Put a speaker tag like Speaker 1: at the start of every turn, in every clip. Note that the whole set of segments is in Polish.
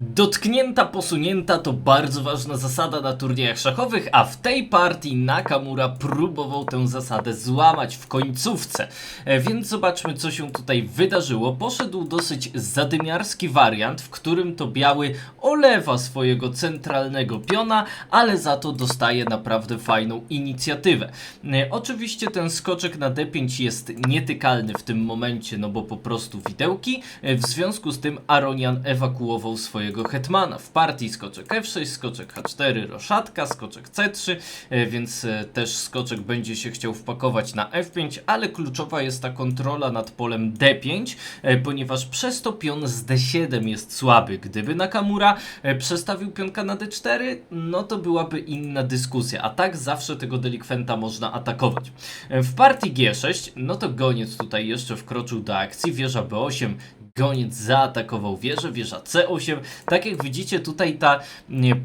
Speaker 1: Dotknięta, posunięta to bardzo ważna zasada na turniejach szachowych, a w tej partii Nakamura próbował tę zasadę złamać w końcówce. E, Więc zobaczmy, co się tutaj wydarzyło. Poszedł dosyć zadymiarski wariant, w którym to biały olewa swojego centralnego piona, ale za to dostaje naprawdę fajną inicjatywę. E, Oczywiście ten skoczek na D5 jest nietykalny w tym momencie, no bo po prostu widełki. E, W związku z tym Aronian ewakuował swojego hetmana. W partii skoczek F6, skoczek H4, roszatka, skoczek C3, e, więc e, też skoczek będzie się chciał wpakować na F5, ale kluczowa jest ta kontrola nad polem D5, e, ponieważ przez to pion z D7 jest słaby. Gdyby Nakamura przestawił pionka na D4, no to byłaby inna dyskusja, a tak zawsze tego delikwenta można atakować. W partii G6, no to goniec tutaj jeszcze wkroczył do akcji, wieża B8 Goniec zaatakował wieżę, wieża C8. Tak jak widzicie, tutaj ta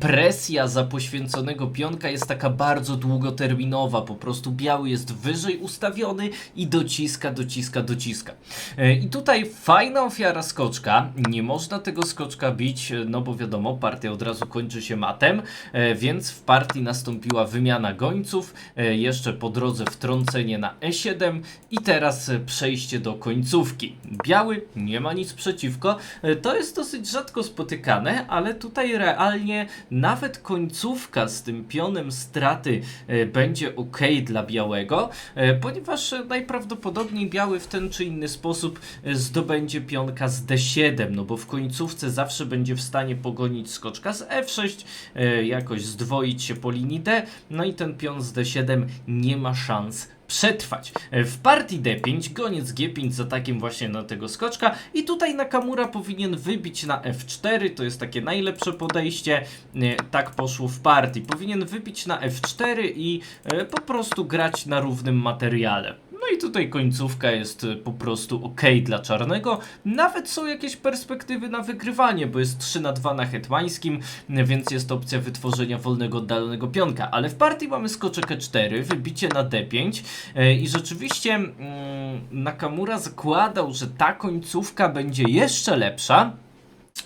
Speaker 1: presja za poświęconego pionka jest taka bardzo długoterminowa. Po prostu biały jest wyżej ustawiony i dociska, dociska, dociska. E, I tutaj fajna ofiara skoczka. Nie można tego skoczka bić, e, no bo wiadomo, partia od razu kończy się matem, e, więc w partii nastąpiła wymiana gońców. Jeszcze po drodze wtrącenie na E7 i teraz przejście do końcówki. Biały nie ma nic przeciwko. E, To jest dosyć rzadko spotykane, ale tutaj realnie nawet końcówka z tym pionem straty e, będzie ok dla białego, e, ponieważ najprawdopodobniej biały w ten czy inny sposób zdobędzie pionka z D7, no bo w końcówce zawsze będzie w stanie pogonić skoczka z F6, e, jakoś zdwoić się po linii D, no i ten pion z D7 nie ma szans przetrwać. E, W partii D5 goniec G5 z atakiem właśnie na tego skoczka i tutaj Nakamura powinien wybić na F4, to jest takie najlepsze podejście, E, tak poszło w partii. Powinien wybić na F4 i e, po prostu grać na równym materiale. I tutaj końcówka jest e, po prostu ok dla czarnego. Nawet są jakieś perspektywy na wygrywanie, bo jest 3 na 2 na hetmańskim, e, więc jest opcja wytworzenia wolnego oddalonego pionka. Ale w partii mamy skoczek E4, wybicie na D5 e, i rzeczywiście mm, Nakamura zakładał, że ta końcówka będzie jeszcze lepsza.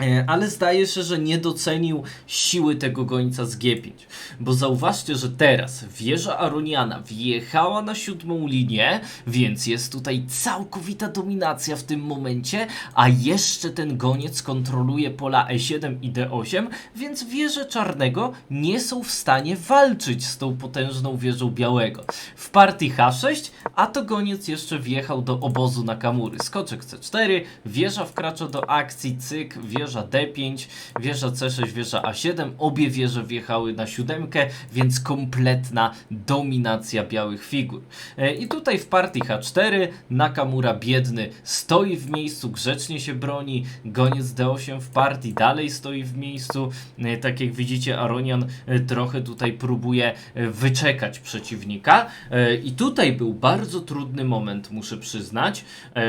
Speaker 1: E, Ale zdaje się, że nie docenił siły tego gońca z G5. Bo zauważcie, że teraz wieża Aroniana wjechała na siódmą linię, więc jest tutaj całkowita dominacja w tym momencie, a jeszcze ten goniec kontroluje pola E7 i D8, więc wieże czarnego nie są w stanie walczyć z tą potężną wieżą białego. W partii H6, a to goniec jeszcze wjechał do obozu Nakamury. Skoczek C4, wieża wkracza do akcji, cyk, wieża D5, wieża C6, wieża A7, obie wieże wjechały na siódemkę, więc kompletna dominacja białych figur. E, I tutaj w partii H4 Nakamura biedny stoi w miejscu, grzecznie się broni, goniec D8 w partii dalej stoi w miejscu, E, tak jak widzicie Aronian e, trochę tutaj próbuje wyczekać przeciwnika. I tutaj był bardzo trudny moment, muszę przyznać,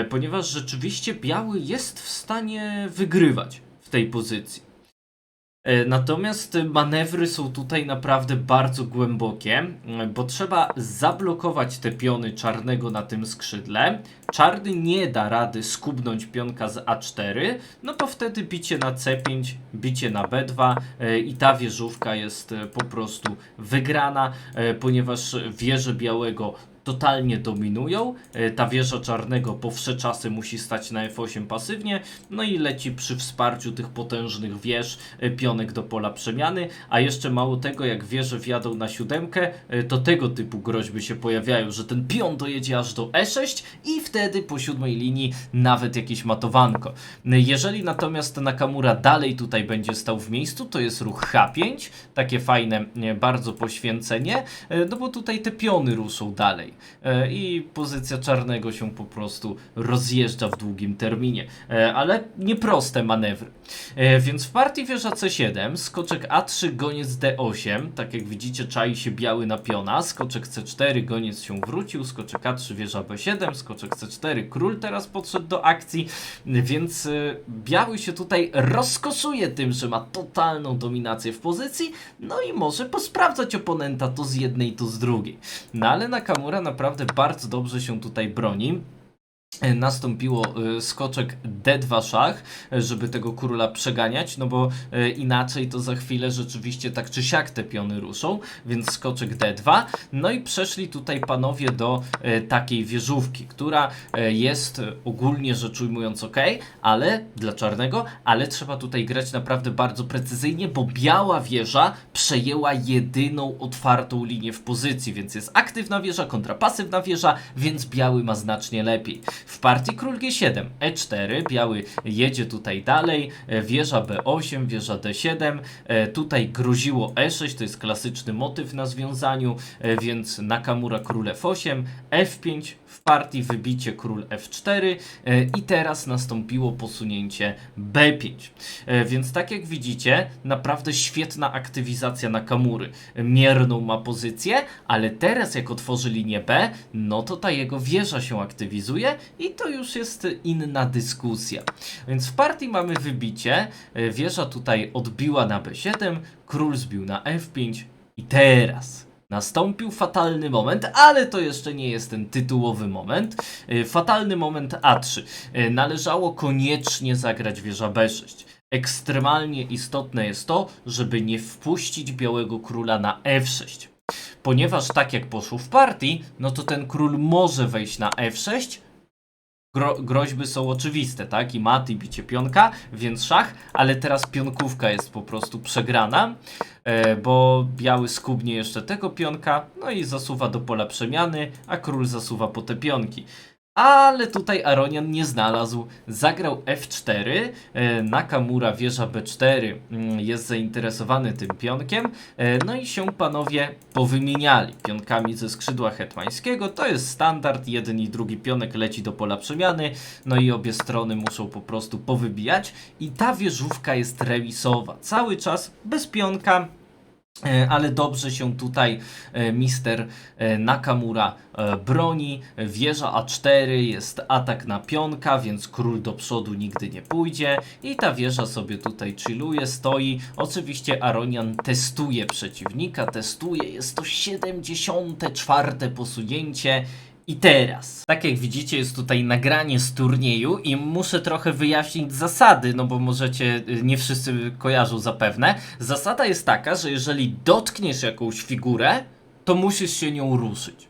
Speaker 1: ponieważ rzeczywiście biały jest w stanie wygrywać tej pozycji. E, Natomiast manewry są tutaj naprawdę bardzo głębokie, m, bo trzeba zablokować te piony czarnego na tym skrzydle. Czarny nie da rady skubnąć pionka z A4, no to wtedy bicie na C5, bicie na B2 e, i ta wieżówka jest e, po prostu wygrana, e, ponieważ wieże białego totalnie dominują. E, Ta wieża czarnego po wsze czasy musi stać na F8 pasywnie, no i leci przy wsparciu tych potężnych wież e, pionek do pola przemiany, a jeszcze mało tego, jak wieże wjadą na siódemkę, e, to tego typu groźby się pojawiają, że ten pion dojedzie aż do E6 i wtedy po siódmej linii nawet jakieś matowanko. Jeżeli natomiast Nakamura dalej tutaj będzie stał w miejscu, to jest ruch H5, takie fajne bardzo poświęcenie, no bo tutaj te piony ruszą dalej i pozycja czarnego się po prostu rozjeżdża w długim terminie, E, ale nieproste manewry. E, Więc w partii wieża C7, skoczek A3, goniec D8, tak jak widzicie czai się biały na piona, skoczek C4, goniec się wrócił, skoczek A3, wieża B7, skoczek C4, król teraz podszedł do akcji, więc e, biały się tutaj rozkoszuje tym, że ma totalną dominację w pozycji, no i może posprawdzać oponenta to z jednej, to z drugiej. No ale Nakamura naprawdę bardzo dobrze się tutaj broni. E, nastąpiło e, skoczek D2 szach, e, żeby tego króla przeganiać, no bo inaczej to za chwilę rzeczywiście tak czy siak te piony ruszą, więc skoczek D2. No i przeszli tutaj panowie do takiej wieżówki, która jest ogólnie rzecz ujmując ok, ale dla czarnego, ale trzeba tutaj grać naprawdę bardzo precyzyjnie, bo biała wieża przejęła jedyną otwartą linię w pozycji, więc jest aktywna wieża kontra pasywna wieża, więc biały ma znacznie lepiej. W partii król G7, E4, biały jedzie tutaj dalej, e, wieża B8, wieża D7, e, tutaj groziło E6, to jest klasyczny motyw na związaniu, e, więc Nakamura król F8, F5, w partii wybicie król F4 e, i teraz nastąpiło posunięcie B5. E, Więc tak jak widzicie, naprawdę świetna aktywizacja Nakamury. Mierną ma pozycję, ale teraz jak otworzy linię B, no to ta jego wieża się aktywizuje i to już jest inna dyskusja. Więc w partii mamy wybicie, e, wieża tutaj odbiła na B7, król zbił na F5 i teraz Nastąpił fatalny moment, ale to jeszcze nie jest ten tytułowy moment. E, Fatalny moment A3. E, Należało koniecznie zagrać wieża B6. Ekstremalnie istotne jest to, żeby nie wpuścić białego króla na F6. Ponieważ tak jak poszło w partii, no to ten król może wejść na F6, Gro groźby są oczywiste, tak? I mat, i bicie pionka, więc szach, ale teraz pionkówka jest po prostu przegrana, e, bo biały skubnie jeszcze tego pionka, no i zasuwa do pola przemiany, a król zasuwa po te pionki. Ale tutaj Aronian nie znalazł. Zagrał F4, e, Nakamura wieża B4 mm, jest zainteresowany tym pionkiem, e, no i się panowie powymieniali pionkami ze skrzydła hetmańskiego. To jest standard, jeden i drugi pionek leci do pola przemiany, no i obie strony muszą po prostu powybijać i ta wieżówka jest remisowa. Cały czas bez pionka, ale dobrze się tutaj e, mister e, Nakamura e, broni. Wieża A4 jest atak na pionka, więc król do przodu nigdy nie pójdzie. I ta wieża sobie tutaj chilluje, stoi. Oczywiście Aronian testuje przeciwnika, testuje. Jest to 74 posunięcie. I teraz, tak jak widzicie, jest tutaj nagranie z turnieju i muszę trochę wyjaśnić zasady, no bo możecie, y, nie wszyscy kojarzą zapewne. Zasada jest taka, że jeżeli dotkniesz jakąś figurę, to musisz się nią ruszyć.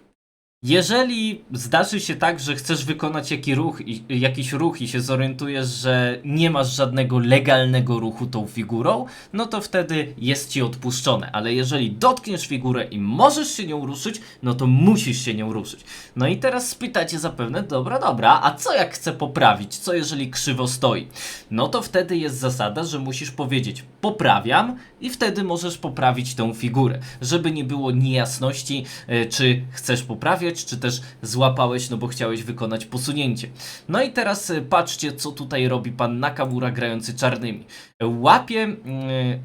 Speaker 1: Jeżeli zdarzy się tak, że chcesz wykonać jaki ruch, jakiś ruch i się zorientujesz, że nie masz żadnego legalnego ruchu tą figurą, no to wtedy jest ci odpuszczone. Ale jeżeli dotkniesz figurę i możesz się nią ruszyć, no to musisz się nią ruszyć. No i teraz spytacie zapewne, dobra, dobra, a co jak chcę poprawić? Co jeżeli krzywo stoi? No to wtedy jest zasada, że musisz powiedzieć poprawiam i wtedy możesz poprawić tą figurę. Żeby nie było niejasności, e, czy chcesz czy też złapałeś, no bo chciałeś wykonać posunięcie. No i teraz e, patrzcie, co tutaj robi pan Nakamura grający czarnymi. Łapie, mm,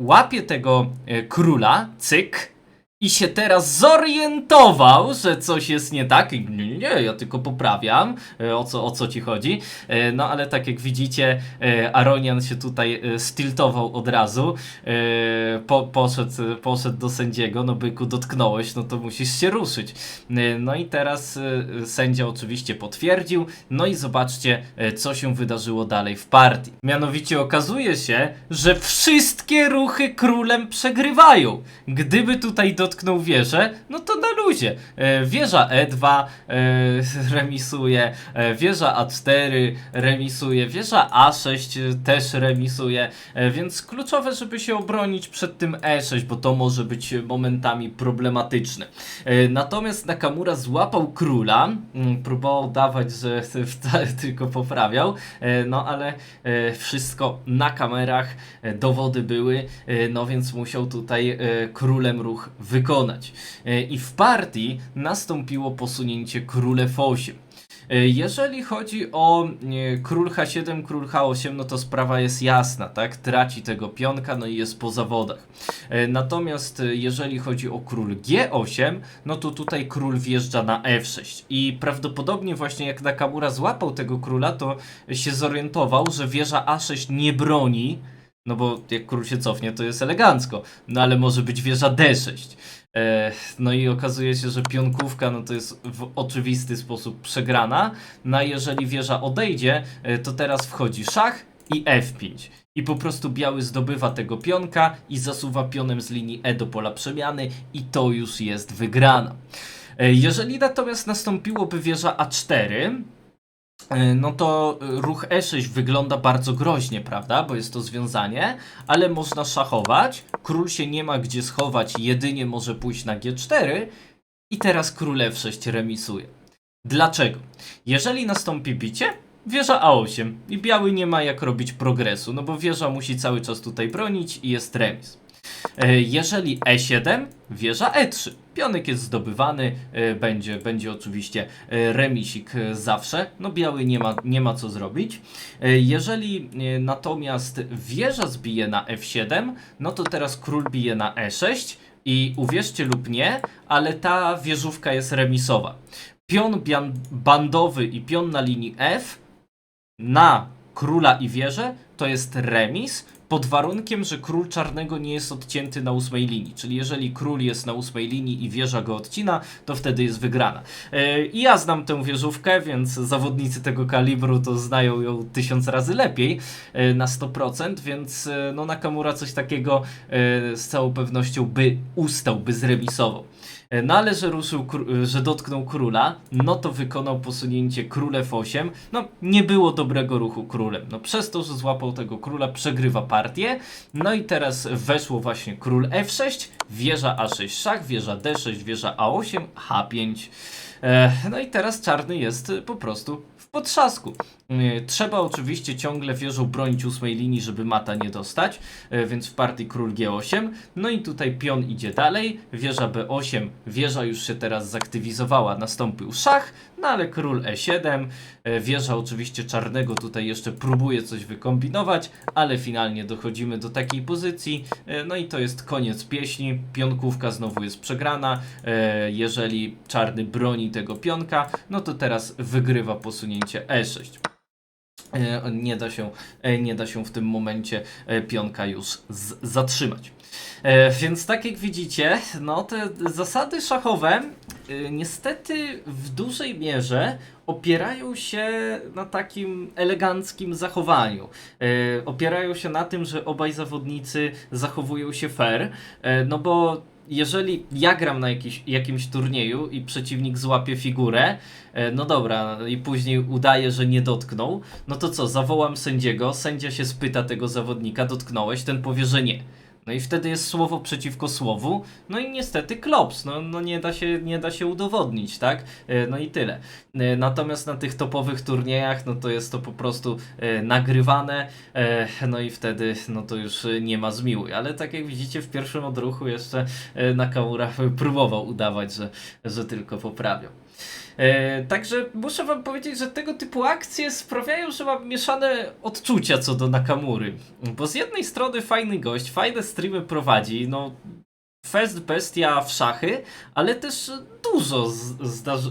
Speaker 1: łapie tego e, króla, cyk, i się teraz zorientował, że coś jest nie tak. I Nie, nie, nie, ja tylko poprawiam, e, o co, o co ci chodzi. E, No ale tak jak widzicie, e, Aronian się tutaj stiltował od razu. Po, poszedł, poszedł do sędziego, no byku dotknąłeś, no to musisz się ruszyć. No i teraz sędzia oczywiście potwierdził. No i zobaczcie, co się wydarzyło dalej w partii. Mianowicie okazuje się, że wszystkie ruchy królem przegrywają. Gdyby tutaj dotknął wieżę, no to na luzie. E, Wieża E2 e, remisuje, e, wieża A4 remisuje, wieża A6 też remisuje, więc kluczowe, żeby się obronić przed tym E6, bo to może być momentami problematyczne. Natomiast Nakamura złapał króla, mm, próbował dawać, że tylko poprawiał, no ale wszystko na kamerach, dowody były, no więc musiał tutaj królem ruch wykonać. I w partii nastąpiło posunięcie król F8. E, Jeżeli chodzi o e, król H7, król H8, no to sprawa jest jasna, tak? Traci tego pionka, no i jest po zawodach. E, Natomiast jeżeli chodzi o król G8, no to tutaj król wjeżdża na F6. I prawdopodobnie właśnie jak Nakamura złapał tego króla, to się zorientował, że wieża A6 nie broni No bo jak król się cofnie, to jest elegancko. No ale może być wieża D6. E, no i okazuje się, że pionkówka no to jest w oczywisty sposób przegrana. No a jeżeli wieża odejdzie, e, to teraz wchodzi szach i F5. I po prostu biały zdobywa tego pionka i zasuwa pionem z linii E do pola przemiany i to już jest wygrana. E, Jeżeli natomiast nastąpiłoby wieża A4, e, no to ruch E6 wygląda bardzo groźnie, prawda? Bo jest to związanie, ale można szachować. Król się nie ma gdzie schować, jedynie może pójść na G4 i teraz król F6 remisuje. Dlaczego? Jeżeli nastąpi bicie, wieża A8 i biały nie ma jak robić progresu, no bo wieża musi cały czas tutaj bronić i jest remis. E, Jeżeli E7, wieża E3. Pionek jest zdobywany, e, będzie, będzie oczywiście e, remisik zawsze. No biały nie ma, nie ma co zrobić. Jeżeli natomiast wieża zbije na F7, no to teraz król bije na E6 i uwierzcie lub nie, ale ta wieżówka jest remisowa. Pion bandowy i pion na linii F na króla i wieżę to jest remis pod warunkiem, że król czarnego nie jest odcięty na ósmej linii. Czyli jeżeli król jest na ósmej linii i wieża go odcina, to wtedy jest wygrana. E, I ja znam tę wieżówkę, więc zawodnicy tego kalibru to znają ją tysiąc razy lepiej e, na 100%, więc e, no Nakamura coś takiego z całą pewnością by ustał, by zremisował. E, No ale że ruszył, kró- że dotknął króla, no to wykonał posunięcie król F8. No nie było dobrego ruchu królem. No przez to, że złapał tego króla, przegrywa partię. No i teraz weszło właśnie król F6, wieża A6 szach, wieża D6, wieża A8, H5. E, no i teraz czarny jest e, po prostu w potrzasku. E, Trzeba oczywiście ciągle wieżą bronić ósmej linii, żeby mata nie dostać, e, więc w partii król G8. No i tutaj pion idzie dalej, wieża B8, wieża już się teraz zaktywizowała, nastąpił szach, no ale król E7, e, wieża oczywiście czarnego tutaj jeszcze próbuje coś wykombinować, ale finalnie dochodzimy do takiej pozycji, e, no i to jest koniec pieśni, pionkówka znowu jest przegrana, e, jeżeli czarny broni tego pionka, no to teraz wygrywa posunięcie E6. E, Nie da się, e, nie da się w tym momencie e, pionka już zatrzymać. E, Więc tak jak widzicie, no te zasady szachowe e, niestety w dużej mierze opierają się na takim eleganckim zachowaniu. E, Opierają się na tym, że obaj zawodnicy zachowują się fair, e, no bo jeżeli ja gram na jakiś, jakimś turnieju i przeciwnik złapie figurę, no dobra, i później udaje, że nie dotknął, no to co, zawołam sędziego, sędzia się spyta tego zawodnika, dotknąłeś, ten powie, że nie. No i wtedy jest słowo przeciwko słowu, no i niestety klops, no, no nie, da się, nie da się udowodnić, tak? E, No i tyle. E, Natomiast na tych topowych turniejach, no to jest to po prostu e, nagrywane, no i wtedy, no to już nie ma zmiłuj. Ale tak jak widzicie, w pierwszym odruchu jeszcze Nakamura próbował udawać, że, że tylko poprawiał. E, także muszę wam powiedzieć, że tego typu akcje sprawiają, że mam mieszane odczucia co do Nakamury. Bo z jednej strony fajny gość, fajne streamy prowadzi, no fest bestia w szachy, ale też dużo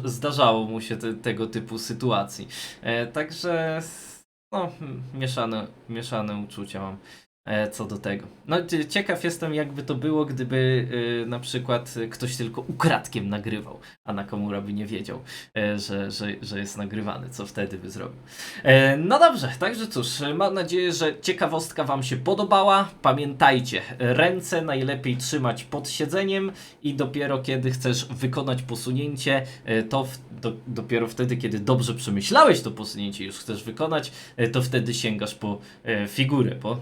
Speaker 1: zdarzało mu się te, tego typu sytuacji. E, także no, mieszane, mieszane uczucia mam co do tego. No cie- ciekaw jestem jakby to było, gdyby e, na przykład ktoś tylko ukradkiem nagrywał, a Nakamura by nie wiedział, e, że, że, że jest nagrywany, co wtedy by zrobił. E, no dobrze, także cóż, e, mam nadzieję, że ciekawostka Wam się podobała. Pamiętajcie, ręce najlepiej trzymać pod siedzeniem i dopiero kiedy chcesz wykonać posunięcie, e, to w, do, dopiero wtedy, kiedy dobrze przemyślałeś to posunięcie już chcesz wykonać, e, to wtedy sięgasz po e, figurę, bo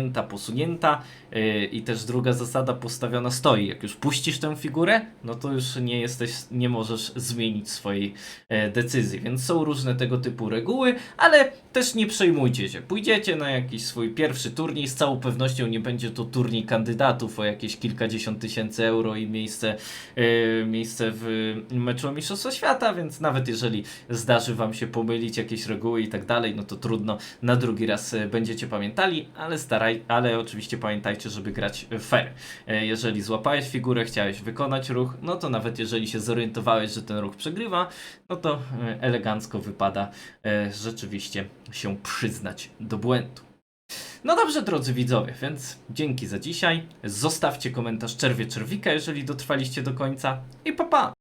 Speaker 1: dotknięta, posunięta e, i też druga zasada postawiona stoi. Jak już puścisz tę figurę, no to już nie jesteś, nie możesz zmienić swojej e, decyzji, więc są różne tego typu reguły, ale też nie przejmujcie się. Pójdziecie na jakiś swój pierwszy turniej, z całą pewnością nie będzie to turniej kandydatów o jakieś kilkadziesiąt tysięcy euro i miejsce, e, miejsce w meczu o Mistrzostwo Świata, więc nawet jeżeli zdarzy wam się pomylić jakieś reguły i tak dalej, no to trudno, na drugi raz e, będziecie pamiętali, ale ale oczywiście pamiętajcie, żeby grać fair. E, Jeżeli złapałeś figurę, chciałeś wykonać ruch, no to nawet jeżeli się zorientowałeś, że ten ruch przegrywa, no to e, elegancko wypada e, rzeczywiście się przyznać do błędu. No dobrze, drodzy widzowie, więc dzięki za dzisiaj. Zostawcie komentarz czerwie czerwika, jeżeli dotrwaliście do końca. I pa pa!